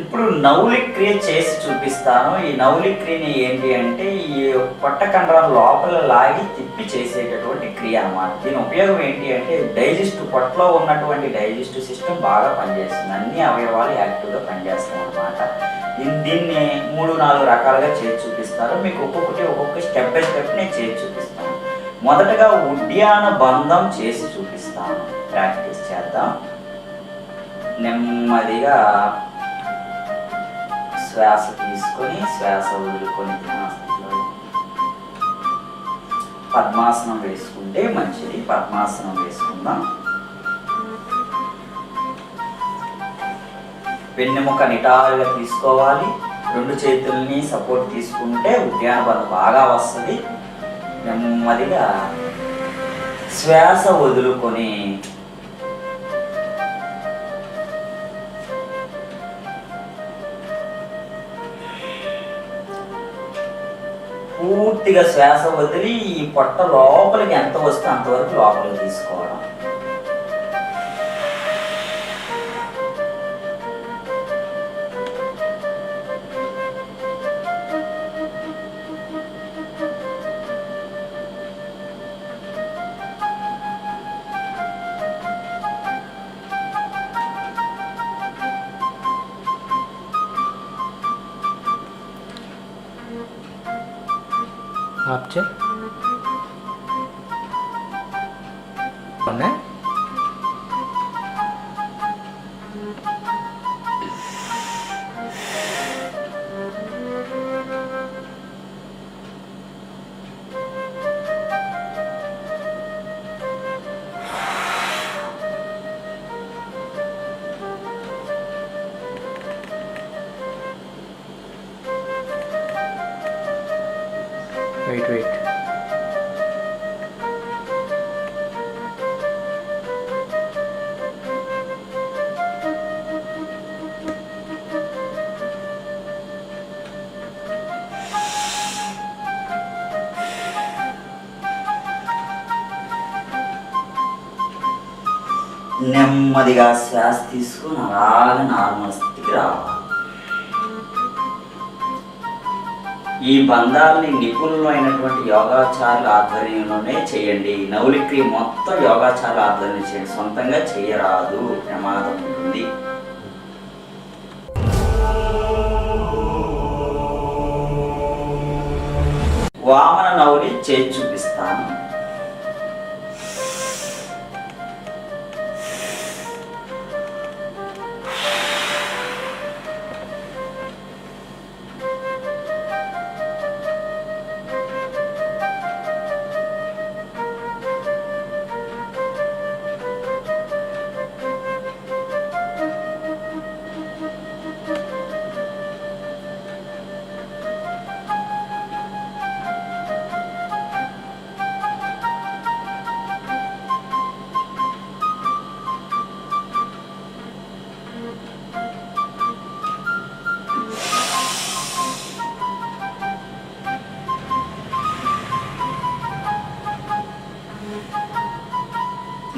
ఇప్పుడు నౌలి క్రియ చేసి చూపిస్తాను. ఈ నౌలి క్రియని ఏంటి అంటే ఈ పొట్ట కండరం లోపల లాగి తిప్పి చేసేటటువంటి క్రియ అన్నమాట. దీని ఉపయోగం ఏంటి అంటే డైజెస్ట్ పొట్టలో ఉన్నటువంటి డైజెస్ట్ సిస్టమ్ బాగా పనిచేస్తుంది. అన్ని అవయవాలు యాక్టివ్గా పనిచేస్తాయి అన్నమాట. దీన్ని దీన్ని మూడు నాలుగు రకాలుగా చేసి చూపిస్తారు. మీకు ఒక్కొక్కటి ఒక్కొక్క స్టెప్ బై స్టెప్ నేను చేసి చూపిస్తాను. మొదటగా ఉద్యాన బంధం చేసి చూపిస్తాను. ప్రాక్టీస్ చేద్దాం. నెమ్మదిగా శ్వాస తీసుకొని శ్వాస వదులుకొని ధ్యానంలో పద్మాసనం వేసుకుంటే మంచిది. పద్మాసనం వేసుకుందాం. వెన్నెముక నిటారుగా తీసుకోవాలి. రెండు చేతుల్ని సపోర్ట్ తీసుకుంటే ఉద్యాన బాగా వస్తుంది. నెమ్మదిగా శ్వాస వదులుకొని పూర్తిగా శ్వాస వదిలి ఈ పొట్ట లోపలికి ఎంత వస్తే అంతవరకు లోపలికి తీసుకోవడం. ఆప్ చే ఉన్నాయి వెయిట్ వెయిట్ నెమ్మదిగా శ్వాస తీసుకుని అలాగే నార్మల్ స్థితికి రావాలి. ఈ బంధాలని నిపుణులైనటువంటి యోగాచారుల ఆధ్వర్యంలోనే చేయండి. నౌలిక్రియ మొత్తం యోగాచారుల ఆధ్వర్యంలో చేయండి. సొంతంగా చేయరాదు. ప్రమాదం ఉంటుంది. వామన నౌలి చేసి చూపిస్తాను.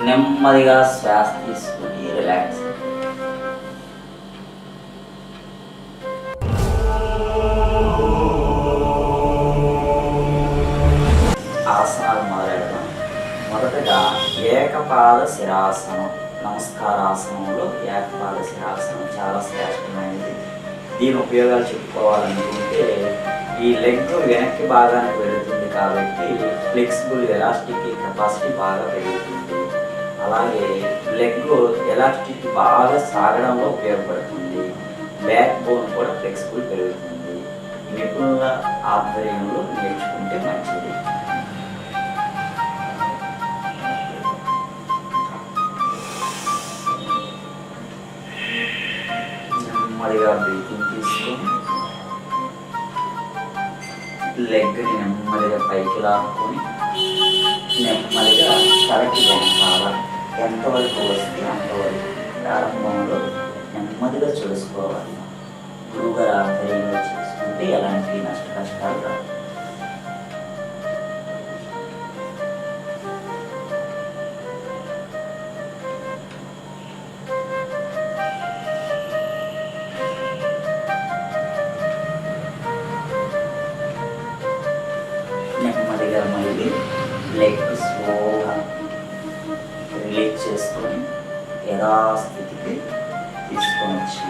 నెమ్మదిగా శ్వాస తీసుకుని రిలాక్స్ ఆసనాలు మొదలెడదాం. మొదటగా ఏకపాద శిరాసనం నమస్కారాసనంలో ఏకపాద శిరాసనం చాలా శ్రేష్టమైనది. దీని ఉపయోగాలు చెప్పుకోవాలనుకుంటే ఈ లెగ్ వెనక్కి భాగానికి వెళుతుంది కాబట్టి ఫ్లెక్సిబుల్ ఎలాస్టిక్ కెపాసిటీ బాగా పెరుగుతుంది. అలాగే లెగ్ ఎలాస్టిక్ బాగా సాగడంలో ఉపయోగపడుతుంది. బ్యాక్ బోన్ కూడా ఫ్లెక్సిబుల్ పెరుగుతుంది. నిపుణుల ఆధ్వర్యంలో నేర్చుకుంటే మంచిది. నెమ్మదిగా బ్రీతింగ్ తీసుకొని లెగ్ని నెమ్మదిగా పైకి లాక్కొని నెమ్మదిగా తలకి వెనకాల ఎంతవరకు వస్తే అంతవరకు. ప్రారంభంలో నెమ్మదిగా చూసుకోవాలి. గురువుగారు ఆధ్వర్యంలో చేసుకుంటే ఎలాంటి నష్ట కష్టాలు రావు. నెమ్మదిగా మళ్ళీ లైక్ యథాస్థితికి తీసుకొని వచ్చి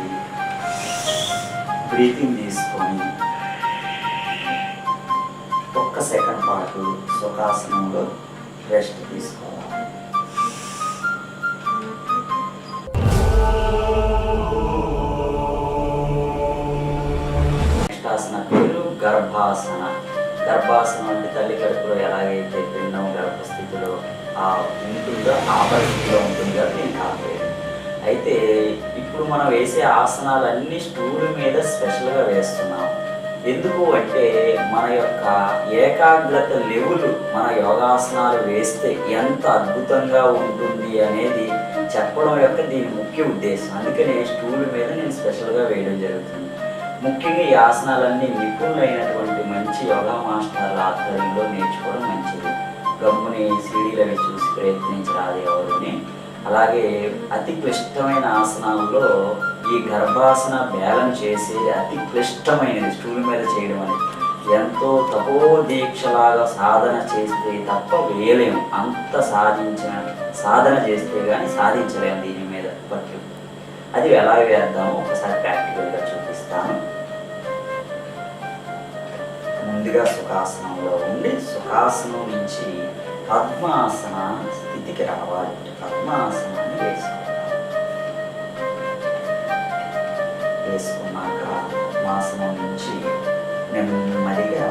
బ్రీతింగ్ తీసుకొని ఒక్క సెకండ్ పాటు సుఖాసనంలో రెస్ట్ తీసుకోవాలి. నెక్స్ట్ ఆసన పేరు గర్భాసన. గర్భాసనం అంటే తల్లి కడుపులో ఎలాగైతే పిండం గర్భస్థితిలో ఆ ఉంటుందో ఆ పరిస్థితిలో ఉంటుంది అది. అయితే ఇప్పుడు మనం వేసే ఆసనాలన్నీ స్టూల్ మీద స్పెషల్గా వేస్తున్నాం. ఎందుకు అంటే మన యొక్క ఏకాగ్రత లెవెల్ మన యోగాసనాలు వేస్తే ఎంత అద్భుతంగా ఉంటుంది అనేది చెప్పడం యొక్క దీని ముఖ్య ఉద్దేశం. అందుకనే స్టూల్ మీద నేను స్పెషల్గా వేయడం జరుగుతుంది. ముఖ్యంగా ఈ ఆసనాలన్నీ నిపుణులైనటువంటి మంచి యోగా మాస్టర్ల ఆధ్వర్యంలో నేర్చుకోవడం మంచిది. గమ్ముని సీడీలు అవి చూసి ప్రయత్నించరాదు ఎవరిని. అలాగే అతి క్లిష్టమైన ఆసనాల్లో ఈ గర్భాసన బ్యాలెన్స్ చేసి అతి క్లిష్టమైనది స్టూల్ మీద చేయడం అనేది ఎంతో తపో దీక్షలాగా సాధన చేస్తే తప్ప వేయలేము. అంత సాధించిన సాధన చేస్తే కానీ సాధించలేము దీని మీద పట్టు. అది ఎలా వేద్దాం? ఒకసారి ప్రాక్టికల్గా చూపిస్తాను. ముందుగా సుఖాసనంలో ఉండి సుఖాసనం నుంచి పద్మాసన స్థితికి రావాలి. పద్మాసనాన్ని వేసుకోవాలి వేసుకున్నాక పద్మాసనం నుంచి నెమ్మదిగా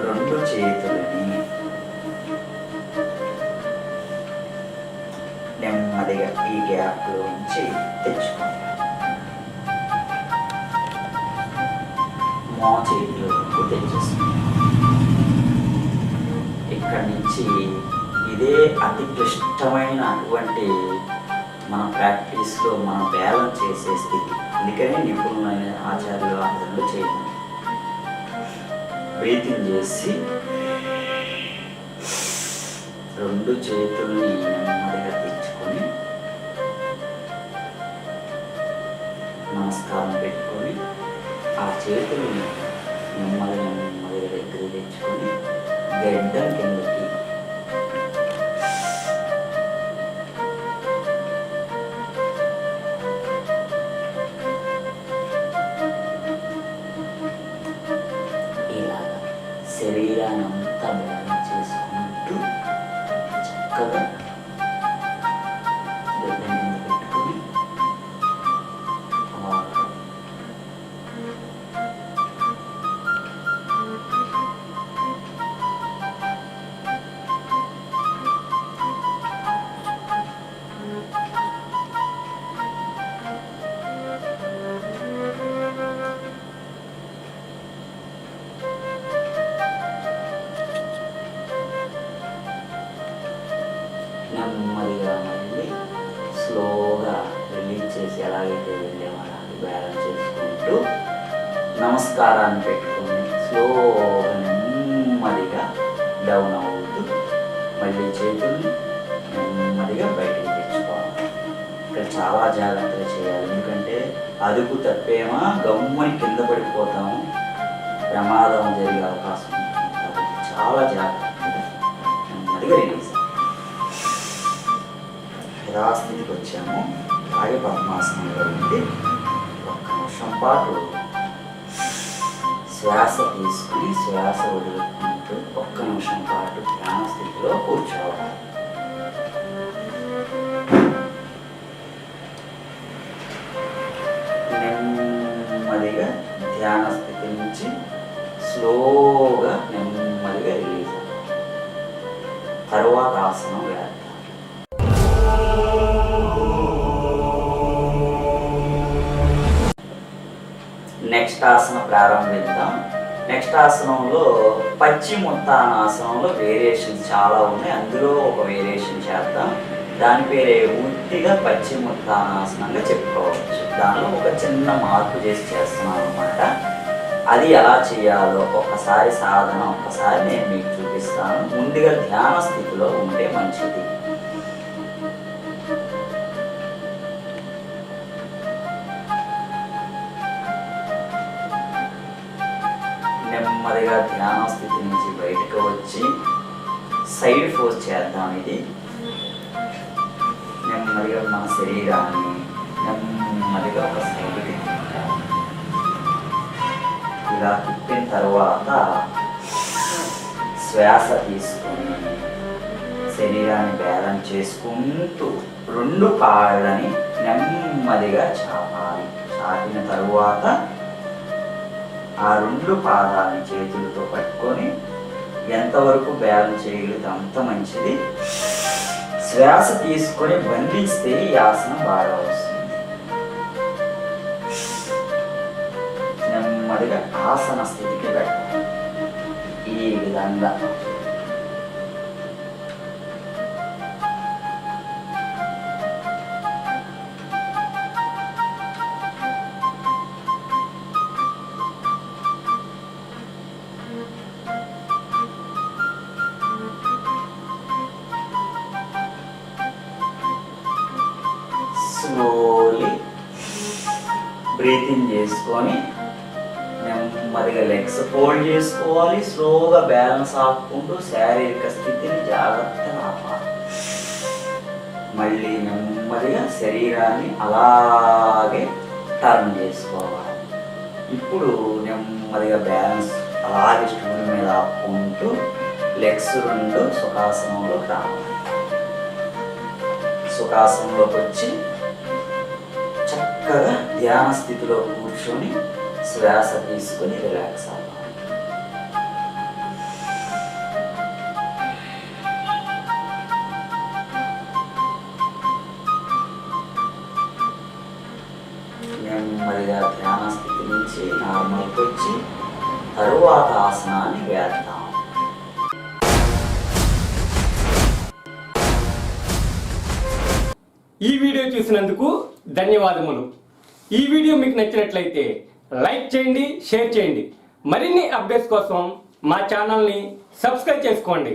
రెండు చేతులని నెమ్మదిగా ఈ గ్యాప్లో నుంచి తెచ్చుకున్నాను మో చేతిలో తెచ్చేస్తుంది అక్కడి నుంచి ఇదే అతి క్లిష్టమైన అటువంటి మన ప్రాక్టీస్లో మనం బ్యాలెన్స్ చేసే స్థితి. అందుకనే నిపుణులైన ఆచార్యులు ఆచరణలు చేయడం. బ్రీతింగ్ చేసి రెండు చేతుల్ని నెమ్మదిగా తెచ్చుకొని నమస్కారం పెట్టుకొని ఆ చేతుల్ని నెమ్మది నెమ్మదిగా దగ్గర తెచ్చుకొని గడ్డం కిందకి ఇలాగా శరీరాన్ని అంతా బ్యాలెన్స్ చేసుకుంటూ చక్కగా చాలా జాగ్రత్తగా చేయాలి. ఎందుకంటే అదుపు తప్పేమా గమ్ముని కింద పడిపోతాము. ప్రమాదం జరిగే అవకాశం ఉంటుంది. చాలా జాగ్రత్తగా నెమ్మదిగా రిలీజ్ యథాస్థితికి వచ్చాము. అలాగే పద్మాసనంలో ఉండి ఒక్క నిమిషం పాటు శ్వాస తీసుకుని శ్వాస వదులుకుంటూ ఒక్క నిమిషం పాటు ధ్యాన స్థితిలో కూర్చోవాలి. ధ్యాన స్థితి నుంచి స్లోగా నెమ్మదిగా రిలీజ్ తర్వాత తరువాత ఆసనం వేద్దాం నెక్స్ట్ ఆసనం ప్రారంభిద్దాం. నెక్స్ట్ ఆసనంలో పశ్చిమోత్తానాసనంలో వేరియేషన్స్ చాలా ఉన్నాయి. అందులో ఒక వేరియేషన్ చేద్దాం. దాని పేరే ఉత్తిగా ఆసనంగా చెప్పుకోవచ్చు. దానిలో ఒక చిన్న మార్పు చేసి చేస్తున్నాను అనమాట అది ఎలా చేయాలో ఒక్కసారి సాధన ఒక్కసారి నేను మీకు చూపిస్తాను. ముందుగా ధ్యాన స్థితిలో ఉంటే మంచిది. నెమ్మదిగా ధ్యాన స్థితి నుంచి బయటకు వచ్చి సైడ్ ఫోర్స్ చేద్దాం ఇది. నెమ్మదిగా మన శరీరాన్ని నెమ్మదిగా ఒక సైడ్ తిప్పుతాం ఇలా తిప్పిన తర్వాత శ్వాస తీసుకొని శరీరాన్ని బ్యాలెన్స్ చేసుకుంటూ రెండు కాళ్ళని నెమ్మదిగా చాపాలి. చాపిన తరువాత ఆ రెండు పాదాలని చేతులతో పట్టుకొని ఎంతవరకు బ్యాలెన్స్ చేయగలిగితే అంత మంచిది. శ్వాస తీసుకొని బంధిస్తే ఈ ఆసనం బాగా వస్తుంది. నెమ్మదిగా ఆసన స్థితికి పెట్టాలి లెగ్స్ ఫోల్డ్ చేసుకోవాలి స్లోగా బ్యాలెన్స్ ఆపుకుంటూ శారీరక స్థితిని జాగ్రత్తగా ఆపాలి. మళ్ళీ నెమ్మదిగా శరీరాన్ని అలాగే టర్న్ చేసుకోవాలి. ఇప్పుడు నెమ్మదిగా బ్యాలెన్స్ అలాగే స్టూల్ మీద ఆపుకుంటూ లెగ్స్ రెండు సుఖాసనంలోకి రావాలి. సుఖాసనంలోకి వచ్చి చక్కగా ధ్యాన స్థితిలో కూర్చొని శ్వాస తీసుకొని రిలాక్స్ అవ్వాలి నెమ్మదిగా ధ్యాన స్థితి నుంచి నార్మల్కి వచ్చి తరువాత ఆసనాన్ని వేద్దాం ఈ వీడియో చూసినందుకు ధన్యవాదములు. ఈ వీడియో మీకు నచ్చినట్లయితే లైక్ చేయండి షేర్ చేయండి. మరిన్ని అప్డేట్స్ కోసం మా ఛానల్ని సబ్స్క్రైబ్ చేసుకోండి.